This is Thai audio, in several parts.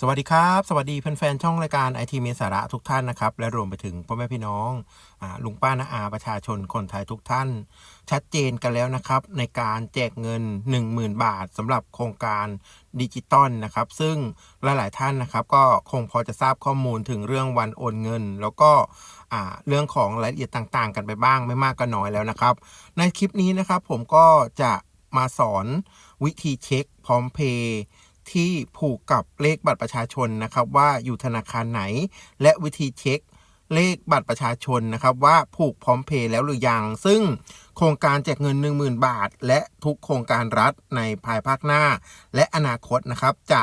สวัสดีครับ สวัสดีแฟนๆช่องรายการไอทีมีสาระทุกท่านนะครับ และรวมไปถึงพ่อแม่พี่น้องอลุงป้าน้าอาประชาชนคนไทยทุกท่าน ชัดเจนกันแล้วนะครับ ในการแจกเงิน 10,000 บาทสำหรับโครงการดิจิตอลนะครับ ซึ่งหลายๆท่านนะครับ ก็คงพอจะทราบข้อมูลถึงเรื่องวันโอนเงิน แล้วก็เรื่องของรายละเอียดต่างๆ กันไปบ้างไม่มากก็น้อยแล้วนะครับ ในคลิปนี้นะครับผมก็จะมาสอนวิธีเช็คพร้อมเพย์ ที่ผูกกับเลขบัตรประชาชนนะครับว่าอยู่ธนาคารไหน และวิธีเช็คเลขบัตรประชาชนนะครับว่าผูกพร้อมเพย์แล้วหรือยัง ซึ่งโครงการแจกเงิน 10,000 บาท และทุกโครงการรัฐในภายภาคหน้า และอนาคตนะครับจะ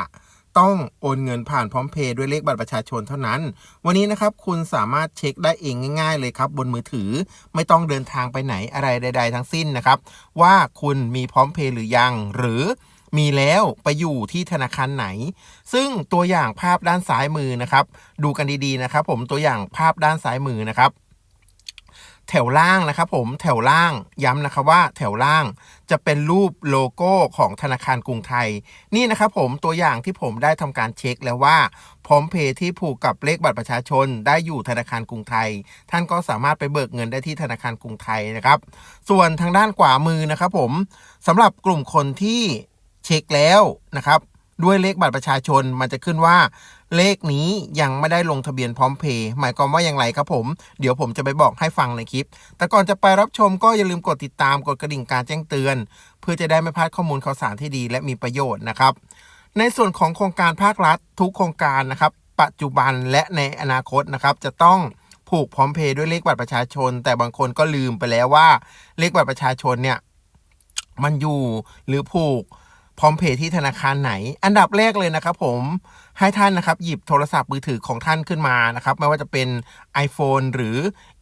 ต้องโอนเงินผ่านพร้อมเพย์ด้วยเลขบัตรประชาชนเท่านั้น วันนี้นะครับคุณสามารถเช็คได้เองง่ายๆเลยครับ บนมือถือไม่ต้องเดินทางไปไหนอะไรใด ๆ ทั้งสิ้นนะครับ ว่าคุณมีพร้อมเพย์หรือยังหรือ มีแล้วไปอยู่ที่ธนาคารไหน ซึ่งตัวอย่างภาพด้านซ้ายมือนะครับ ดูกันดีๆนะครับ ผมตัวอย่างภาพด้านซ้ายมือนะครับ แถวล่างนะครับ ผมแถวล่างย้ำนะครับว่าแถวล่างจะเป็นรูปโลโก้ของธนาคารกรุงไทย นี่นะครับผมตัวอย่างที่ผมได้ทำการเช็คแล้วว่าพร้อมเพย์ที่ผูกกับเลขบัตรประชาชนได้อยู่ธนาคารกรุงไทย ท่านก็สามารถไปเบิกเงินได้ที่ธนาคารกรุงไทยนะครับ ส่วนทางด้านขวามือนะครับผมสำหรับกลุ่มคนที่ เช็คแล้วนะครับ ด้วยเลขบัตรประชาชนมันจะขึ้นว่า เลขนี้ยังไม่ได้ลงทะเบียนพร้อมเพย์หมายความว่าอย่างไรครับผม เดี๋ยวผมจะไปบอกให้ฟังในคลิป แต่ก่อนจะไปรับชมก็อย่าลืมกดติดตามกดกระดิ่งการแจ้งเตือน เพื่อจะได้ไม่พลาดข้อมูลข่าวสารที่ดีและมีประโยชน์นะครับ ในส่วนของโครงการภาครัฐทุกโครงการนะครับ ปัจจุบันและในอนาคตนะครับจะต้องผูกพร้อมเพย์ด้วยเลขบัตรประชาชน แต่บางคนก็ลืมไปแล้วว่า เลขบัตรประชาชนเนี่ยมันอยู่หรือผูก พร้อมเพย์ที่ธนาคารไหน อันดับแรกเลยนะครับผมให้ท่านนะครับหยิบโทรศัพท์มือถือของท่านขึ้นมานะครับไม่ว่าจะเป็น iPhone หรือ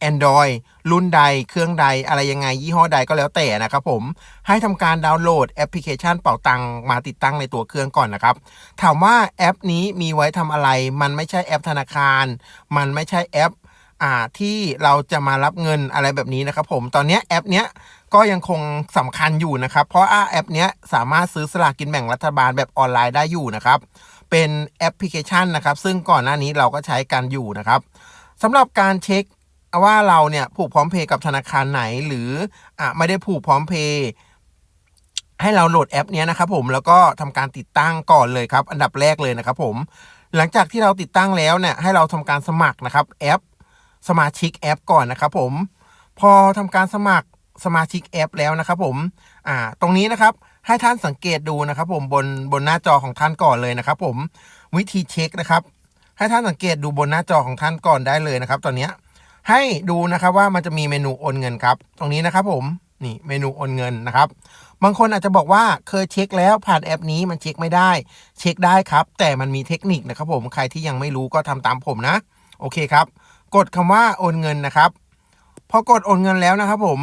Android รุ่นใดเครื่องใดอะไรยังไงยี่ห้อใดก็แล้วแต่นะครับผมให้ทำการดาวน์โหลดแอปพลิเคชันเป่าตังมาติดตั้งในตัวเครื่องก่อนนะครับ ถามว่าแอปนี้มีไว้ทำอะไร มันไม่ใช่แอปธนาคาร มันไม่ใช่แอป อ่าที่เราจะมารับเงินอะไรแบบนี้นะครับผมตอนนี้แอปเนี้ยก็ยังคงสำคัญอยู่นะครับ เพราะแอปเนี้ยสามารถซื้อสลากกินแบ่งรัฐบาลแบบออนไลน์ได้อยู่นะครับ เป็นแอปพลิเคชันนะครับ ซึ่งก่อนหน้านี้เราก็ใช้กันอยู่นะครับสำหรับการเช็คว่าเราเนี่ยผูกพร้อมเพย์กับธนาคารไหนหรืออะไม่ได้ผูกพร้อมเพย์ให้เราโหลดแอปนี้นะครับผมแล้วก็ทำการติดตั้งก่อนเลยครับ อันดับแรกเลยนะครับผมหลังจากที่เราติดตั้งแล้วเนี่ยให้เราทำการสมัครนะครับแอป สมาชิกแอปก่อนนะครับผมพอทำการสมัครสมาชิกแอปแล้วนะครับผมอ่าตรงนี้นะครับให้ท่านสังเกตดูนะครับ ผมบนบนหน้าจอของท่านก่อนเลยนะครับ ผมวิธีเช็คนะครับ ให้ท่านสังเกตดูบนหน้าจอของท่านก่อนได้เลยนะครับ ตอนนี้ให้ดูนะครับว่ามันจะมีเมนูโอนเงินครับ ตรงนี้นะครับผมนี่เมนูโอนเงินนะครับ บางคนอาจจะบอกว่าเคยเช็คแล้วผ่านแอปนี้มันเช็คไม่ได้ เช็คได้ครับ แต่มันมีเทคนิคนะครับ ผมใครที่ยังไม่รู้ก็ทำตามผมนะ โอเคครับ กดคำว่าโอนเงินนะครับ พอกดโอนเงินแล้วนะครับ ผม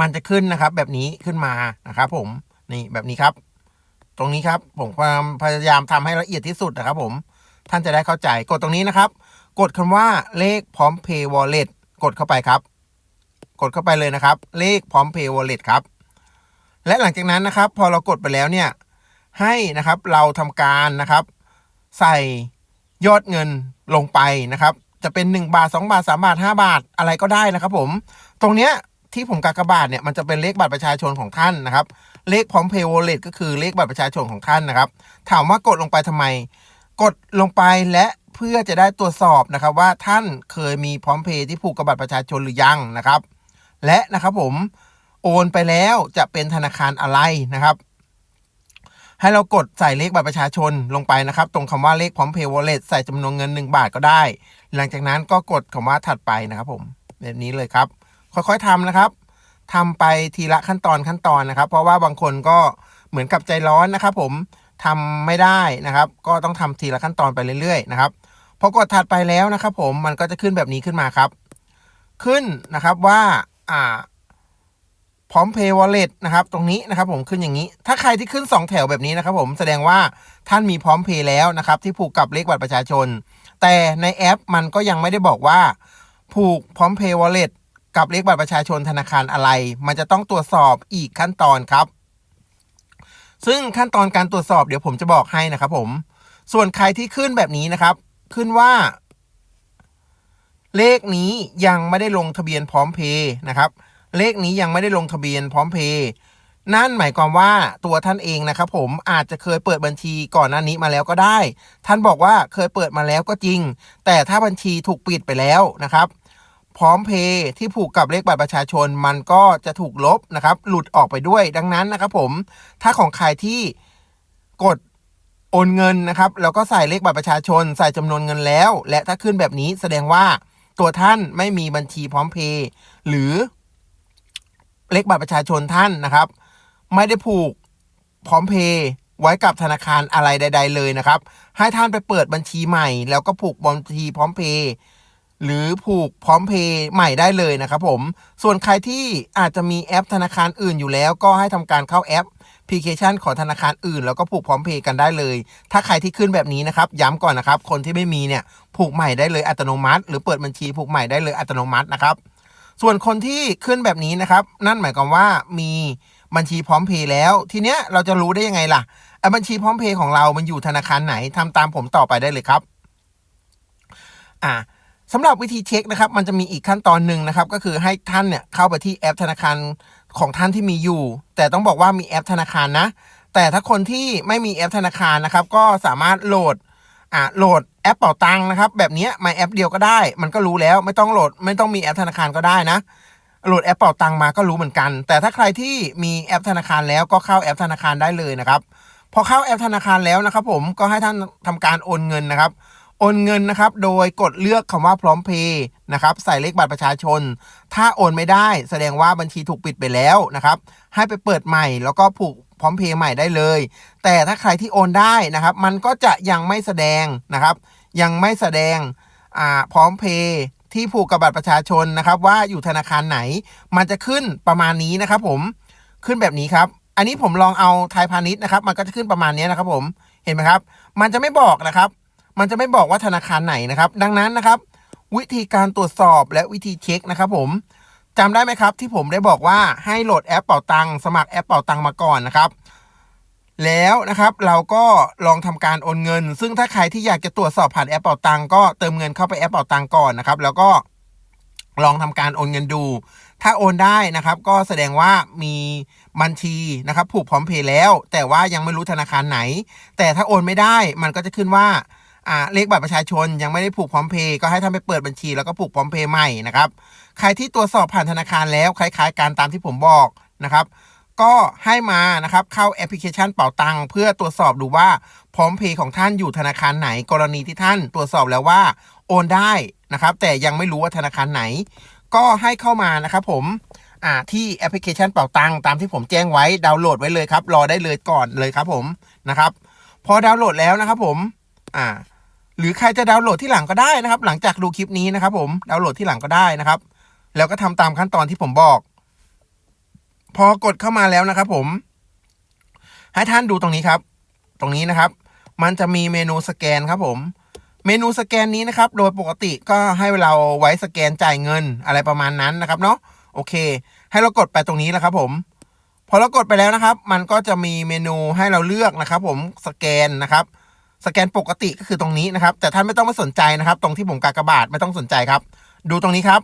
มันจะขึ้นนะครับ แบบนี้ขึ้นมานะครับ ผมนี่แบบนี้ครับ ตรงนี้ครับ ผมความพยายามทำให้ละเอียดที่สุดนะครับ ผม ท่านจะได้เข้าใจกดตรงนี้นะครับ กดคำว่าเลขพร้อมเพย์วอลเล็ตกดเข้าไปครับ กดเข้าไปเลยนะครับ เลขพร้อมเพย์วอลเล็ตครับ และหลังจากนั้นนะครับ พอเรากดไปแล้วเนี่ย ให้นะครับเราทำการนะครับ ใส่ยอดเงินลงไปนะครับ จะเป็น 1 บาท 2 บาท 3 บาท 5 บาทอะไรก็ได้นะครับผม ตรงเนี้ยที่ผมกากบาทเนี่ยมันจะเป็นเลขบัตรประชาชนของท่านนะครับ เลขพร้อมเพย์วอลเล็ตก็คือเลขบัตรประชาชนของท่านนะครับ ถามว่ากดลงไปทำไม กดลงไปและเพื่อจะได้ตรวจสอบนะครับว่าท่านเคยมีพร้อมเพย์ที่ผูกกับบัตรประชาชนหรือยังนะครับ และนะครับผมโอนไปแล้วจะเป็นธนาคารอะไรนะครับ ให้เรากดใส่เลขบัตรประชาชนลงไปนะครับ ตรงคำว่าเลขพร้อมเพย์วอลเล็ตใส่จำนวนเงิน 1 บาทก็ได้ หลังจากนั้นก็กดคำว่าถัดไปนะครับผมแบบนี้เลยครับ ค่อยๆทำนะครับทำไปทีละขั้นตอนขั้นตอนนะครับ เพราะว่าบางคนก็เหมือนกับใจร้อนนะครับ ผมทำไม่ได้นะครับ ก็ต้องทำทีละขั้นตอนไปเรื่อยๆนะครับพอกดถัดไปแล้วนะครับ ผมมันก็จะขึ้นแบบนี้ขึ้นมาครับ ขึ้นนะครับว่าอ่า พร้อมเพย์วอลเล็ตนะครับตรงนี้นะครับผมขึ้นอย่างนี้ ถ้าใครที่ขึ้น 2 แถวแบบนี้นะครับผมแสดงว่าท่านมีพร้อมเพย์แล้วนะครับที่ผูกกับเลขบัตรประชาชน แต่ในแอปมันก็ยังไม่ได้บอกว่า ผูกพร้อมเพย์วอลเล็ตกับเลขบัตรประชาชนธนาคารอะไร มันจะต้องตรวจสอบอีกขั้นตอนครับ ซึ่งขั้นตอนการตรวจสอบเดี๋ยวผมจะบอกให้นะครับผมส่วนใครที่ขึ้นแบบนี้นะครับ ขึ้นว่าเลขนี้ยังไม่ได้ลงทะเบียนพร้อมเพย์นะครับ เลขนี้ยังไม่ได้ลงทะเบียนพร้อมเพย์นั่นหมายความว่าตัวท่านเองนะครับผมอาจจะเคยเปิดบัญชีก่อนหน้านี้มาแล้วก็ได้ ท่านบอกว่าเคยเปิดมาแล้วก็จริง แต่ถ้าบัญชีถูกปิดไปแล้วนะครับ พร้อมเพย์ที่ผูกกับเลขบัตรประชาชนมันก็จะถูกลบนะครับ หลุดออกไปด้วยดังนั้นนะครับผมถ้าของใครที่กดโอนเงินนะครับแล้วก็ใส่เลขบัตรประชาชน ใส่จำนวนเงินแล้ว และถ้าขึ้นแบบนี้แสดงว่าตัวท่านไม่มีบัญชีพร้อมเพย์หรือ เลขบัตรประชาชนท่านนะครับ ไม่ได้ผูกพร้อมเพย์ไว้กับธนาคารอะไรใด ๆ เลยนะครับ ให้ท่านไปเปิดบัญชีใหม่ แล้วก็ผูกบัญชีพร้อมเพย์หรือผูกพร้อมเพย์ใหม่ได้เลยนะครับผม ส่วนใครที่อาจจะมีแอปธนาคารอื่นอยู่แล้ว ก็ให้ทำการเข้าแอปพลิเคชันของธนาคารอื่น แล้วก็ผูกพร้อมเพย์กันได้เลย ถ้าใครที่ขึ้นแบบนี้นะครับ ย้ำก่อนนะครับ คนที่ไม่มีเนี่ยผูกใหม่ได้เลยอัตโนมัติ หรือเปิดบัญชีผูกใหม่ได้เลยอัตโนมัตินะครับ ส่วนคนที่ขึ้นแบบนี้นะครับ นั่นหมายความว่ามีบัญชีพร้อมเพย์แล้ว ทีเนี้ยเราจะรู้ได้ยังไงล่ะไอ้บัญชีพร้อมเพย์ของเรา มันอยู่ธนาคารไหนทำตามผมต่อไปได้เลยครับ อ่าสำหรับวิธีเช็คนะครับ มันจะมีอีกขั้นตอนหนึ่งนะครับ ก็คือให้ท่านเนี่ยเข้าไปที่แอปธนาคารของท่านที่มีอยู่ แต่ต้องบอกว่ามีแอปธนาคารนะ แต่ถ้าคนที่ไม่มีแอปธนาคารนะครับ ก็สามารถโหลด อ่าโหลดแอปเป่าตังนะครับ แบบนี้มาแอปเดียวก็ได้ มันก็รู้แล้วไม่ต้องโหลดไม่ต้องมีแอปธนาคารก็ได้นะโหลดแอปเป่าตังมาก็รู้เหมือนกัน แต่ถ้าใครที่มีแอปธนาคารแล้วก็เข้าแอปธนาคารได้เลยนะครับ พอเข้าแอปธนาคารแล้วนะครับ ผมก็ให้ท่านทำการโอนเงินนะครับ โอนเงินนะครับโดยกดเลือกคำว่าพร้อมเพย์นะครับใส่เลขบัตรประชาชน ถ้าโอนไม่ได้แสดงว่าบัญชีถูกปิดไปแล้วนะครับให้ไปเปิดใหม่แล้วก็ผูกพร้อมเพย์ใหม่ได้เลย แต่ถ้าใครที่โอนได้นะครับ มันก็จะยังไม่แสดงนะครับ ยังไม่แสดงพร้อมเพย์ที่ผูกกับบัตรประชาชนนะครับ ว่าอยู่ธนาคารไหน มันจะขึ้นประมาณนี้นะครับผมขึ้นแบบนี้ครับ อันนี้ผมลองเอาไทยพาณิชย์นะครับ มันก็จะขึ้นประมาณนี้นะครับผมเห็นไหมครับ มันจะไม่บอกนะครับ มันจะไม่บอกว่าธนาคารไหนนะครับ ดังนั้นนะครับ วิธีการตรวจสอบและวิธีเช็คนะครับ ผมจำได้ไหมครับ ที่ผมได้บอกว่าให้โหลดแอปเป่าตังสมัครแอปเป่าตังมาก่อนนะครับ แล้วนะครับเราก็ลองทำการโอนเงิน ซึ่งถ้าใครที่อยากจะตรวจสอบผ่านแอปเป่าตังก็เติมเงินเข้าไปแอปเป่าตังก่อนนะครับ แล้วก็ลองทำการโอนเงินดู ถ้าโอนได้นะครับ ก็แสดงว่ามีบัญชีนะครับ ผูกพร้อมเพย์แล้ว แต่ว่ายังไม่รู้ธนาคารไหน แต่ถ้าโอนไม่ได้มันก็จะขึ้นว่า อ่าเลขบัตรประชาชนยังไม่ได้ผูกพร้อมเพย์ก็ให้ท่านไปเปิดบัญชีแล้วก็ผูกพร้อมเพย์ใหม่นะครับ ใครที่ตรวจสอบผ่านธนาคารแล้วคล้าย ๆ การตามที่ผมบอกนะครับ ก็ให้มานะครับเข้าแอปพลิเคชันเป๋าตังเพื่อตรวจสอบดูว่าพร้อมเพย์ของท่านอยู่ธนาคารไหน กรณีที่ท่านตรวจสอบแล้วว่าโอนได้นะครับ แต่ยังไม่รู้ว่าธนาคารไหน ก็ให้เข้ามานะครับผมอ่าที่แอปพลิเคชันเป๋าตังตามที่ผมแจ้งไว้ดาวน์โหลดไว้เลยครับ รอได้เลยก่อนเลยครับผมนะครับ พอดาวน์โหลดแล้วนะครับผม อ่า หรือใครจะดาวน์โหลดที่หลังก็ได้นะครับ หลังจากดูคลิปนี้นะครับ ผมดาวน์โหลดที่หลังก็ได้นะครับ แล้วก็ทำตามขั้นตอนที่ผมบอก พอกดเข้ามาแล้วนะครับ ผม ให้ท่านดูตรงนี้ครับ ตรงนี้นะครับ มันจะมีเมนูสแกนครับผมเมนูสแกนนี้นะครับ โดยปกติก็ให้เราไว้สแกนจ่ายเงินอะไรประมาณนั้นนะครับเนาะโอเค ให้เรากดไปตรงนี้แล้วครับ ผม พอเรากดไปแล้วนะครับ มันก็จะมีเมนูให้เราเลือกนะครับ ผมสแกนนะครับ สแกนปกติก็คือตรงนี้นะครับ แต่ท่านไม่ต้องมาสนใจนะครับ ตรงที่ผมกากบาทไม่ต้องสนใจครับ ดูตรงนี้ครับ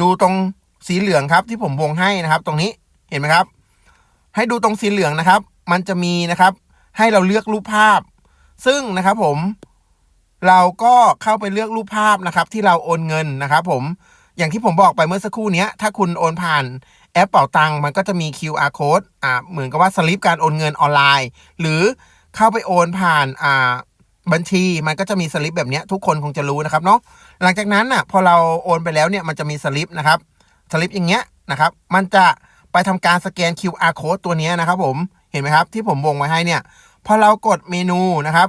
ดูตรงสีเหลืองครับที่ผมวงให้นะครับ ตรงนี้เห็นไหมครับ ให้ดูตรงสีเหลืองนะครับ มันจะมีนะครับ ให้เราเลือกรูปภาพ ซึ่งนะครับผม เราก็เข้าไปเลือกรูปภาพนะครับ ที่เราโอนเงินนะครับ ผมอย่างที่ผมบอกไปเมื่อสักครู่นี้ถ้าคุณโอนผ่านแอปเป่าตังมันก็จะมี QR code อ่าเหมือนกับว่าสลิปการโอนเงินออนไลน์ หรือ เข้าไปโอนผ่านอ่าบัญชีมันก็จะมีสลิปแบบนี้ทุกคนคงจะรู้นะครับเนาะหลังจากนั้นอะพอเราโอนไปแล้วเนี่ยมันจะมีสลิปนะครับสลิปอย่างเงี้ยนะครับ มันจะไปทำการสแกน QR code ตัวนี้นะครับ ผมเห็นไหมครับที่ผมวงไว้ให้เนี่ยพอเรากดเมนูนะครับ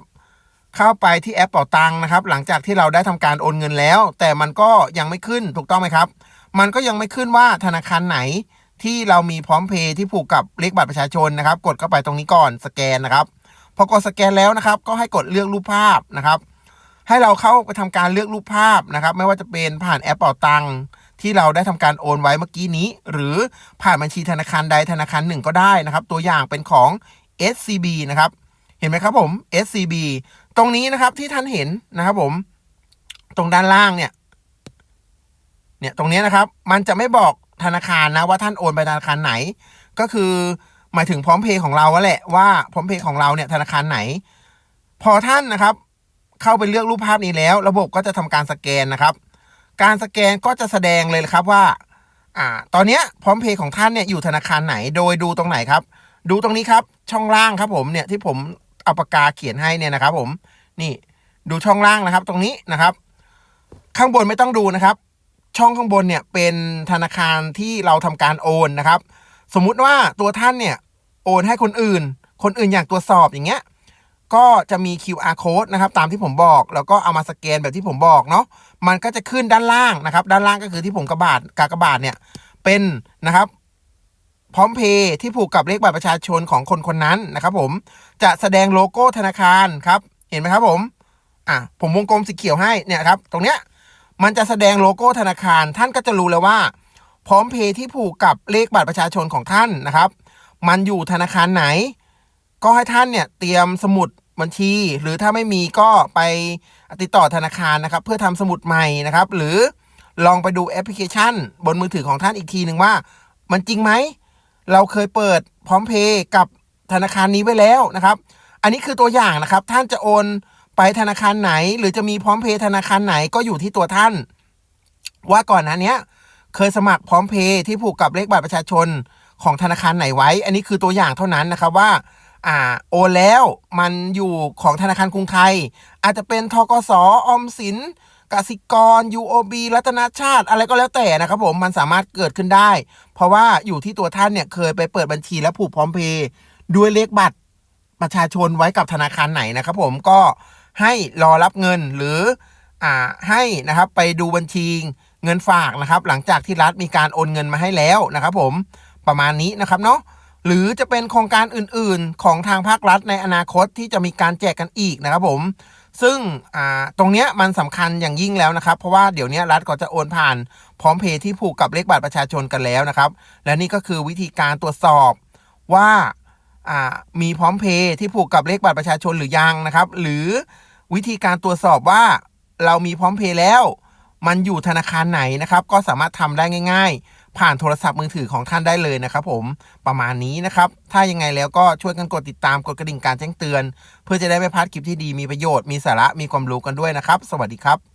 เข้าไปที่แอปเป่าตังนะครับ หลังจากที่เราได้ทำการโอนเงินแล้ว แต่มันก็ยังไม่ขึ้นถูกต้องไหมครับ มันก็ยังไม่ขึ้นว่าธนาคารไหนที่เรามีพร้อมเพย์ที่ผูกกับเลขบัตรประชาชนนะครับ กดเข้าไปตรงนี้ก่อนสแกนนะครับ พอกดสแกนแล้วนะครับ ก็ให้กดเลือกรูปภาพนะครับ ให้เราเข้าไปทำการเลือกรูปภาพนะครับ ไม่ว่าจะเป็นผ่านแอปเป่าตังค์ที่เราได้ทำการโอนไว้เมื่อกี้นี้ หรือผ่านบัญชีธนาคารใดธนาคารหนึ่งก็ได้นะครับ ตัวอย่างเป็นของ SCB นะครับ เห็นไหมครับผม SCB ตรงนี้นะครับที่ท่านเห็นนะครับผม ตรงด้านล่างเนี่ย เนี่ยตรงนี้นะครับ มันจะไม่บอกธนาคารนะว่าท่านโอนไปธนาคารไหน ก็คือ หมายถึงพร้อมเพย์ของเราแหละว่าพร้อมเพย์ของเราเนี่ยธนาคารไหน พอท่านนะครับ เข้าไปเลือกรูปภาพนี้แล้ว ระบบก็จะทำการสแกนนะครับ การสแกนก็จะแสดงเลยครับว่าอ่าตอนเนี้ยพร้อมเพย์ของท่านเนี่ยอยู่ธนาคารไหนโดยดูตรงไหนครับ ดูตรงนี้ครับช่องล่างครับผมเนี่ยที่ผมเอาปากกาเขียนให้เนี่ยนะครับ ผมนี่ดูช่องล่างนะครับ ตรงนี้นะครับ ข้างบนไม่ต้องดูนะครับ ช่องข้างบนเนี่ยเป็นธนาคารที่เราทำการโอนนะครับ สมมุติว่าตัวท่านเนี่ย โอนให้คนอื่น คนอื่นอยากตรวจสอบอย่างเงี้ย ก็จะมี QR code นะครับ ตามที่ผมบอก แล้วก็เอามาสแกนแบบที่ผมบอกเนาะ มันก็จะขึ้นด้านล่างนะครับ ด้านล่างก็คือที่ผมกระบาดกากระบาทเนี่ย เป็นนะครับ พร้อมเพย์ที่ผูกกับเลขบัตรประชาชนของคนคนนั้นนะครับ ผม จะแสดงโลโก้ธนาคารครับ เห็นไหมครับผม อะ ผมวงกลมสีเขียวให้เนี่ยครับ ตรงเนี้ย มันจะแสดงโลโก้ธนาคาร ท่านก็จะรู้แล้วว่า พร้อมเพย์ที่ผูกกับเลขบัตรประชาชนของท่านนะครับ มันอยู่ธนาคารไหน ก็ให้ท่านเนี่ยเตรียมสมุดบัญชี หรือถ้าไม่มีก็ไปติดต่อธนาคารนะครับ เพื่อทำสมุดใหม่นะครับ หรือลองไปดูแอปพลิเคชัน บนมือถือของท่านอีกทีหนึ่งว่า มันจริงไหม เราเคยเปิดพร้อมเพย์กับธนาคารนี้ไว้แล้วนะครับ อันนี้คือตัวอย่างนะครับ ท่านจะโอนไปธนาคารไหน หรือจะมีพร้อมเพย์ธนาคารไหนก็อยู่ที่ตัวท่าน ว่าก่อนหน้านี้เคยสมัครพร้อมเพย์ที่ผูกกับเลขบัตรประชาชน ของธนาคารไหนไว้ อันนี้คือตัวอย่างเท่านั้นนะครับว่าอ่าโอนแล้วมันอยู่ของธนาคารกรุงไทย อาจจะเป็นทกสออมสินกสิกร UOB รัตนชาติ อะไรก็แล้วแต่นะครับผมมันสามารถเกิดขึ้นได้ เพราะว่าอยู่ที่ตัวท่านเนี่ยเคยไปเปิดบัญชีและผูกพร้อมเพย์ด้วยเลขบัตรประชาชนไว้กับธนาคารไหนนะครับผมก็ให้รอรับเงินหรืออ่าให้นะครับไปดูบัญชีเงินฝากนะครับ หลังจากที่รัฐมีการโอนเงินมาให้แล้วนะครับผม ประมาณนี้นะครับเนาะหรือจะเป็นโครงการอื่นๆของทางภาครัฐในอนาคตที่จะมีการแจกกันอีกนะครับผม ซึ่งตรงเนี้ยมันสำคัญอย่างยิ่งแล้วนะครับ เพราะว่าเดี๋ยวนี้รัฐก็จะโอนผ่าน พร้อมเพย์ที่ผูกกับเลขบัตรประชาชนกันแล้วนะครับ และนี่ก็คือวิธีการตรวจสอบว่ามีพร้อมเพย์ที่ผูกกับเลขบัตรประชาชนหรือยังนะครับ หรือวิธีการตรวจสอบว่าเรามีพร้อมเพย์แล้ว มันอยู่ธนาคารไหนนะครับ ก็สามารถทำได้ง่าย ๆ ผ่านโทรศัพท์มือถือของท่านได้เลยนะครับผมประมาณนี้นะครับ ถ้ายังไงแล้วก็ช่วยกันกดติดตามกดกระดิ่งการแจ้งเตือน เพื่อจะได้ไม่พลาดคลิปที่ดีมีประโยชน์มีสาระมีความรู้กันด้วยนะครับ สวัสดีครับ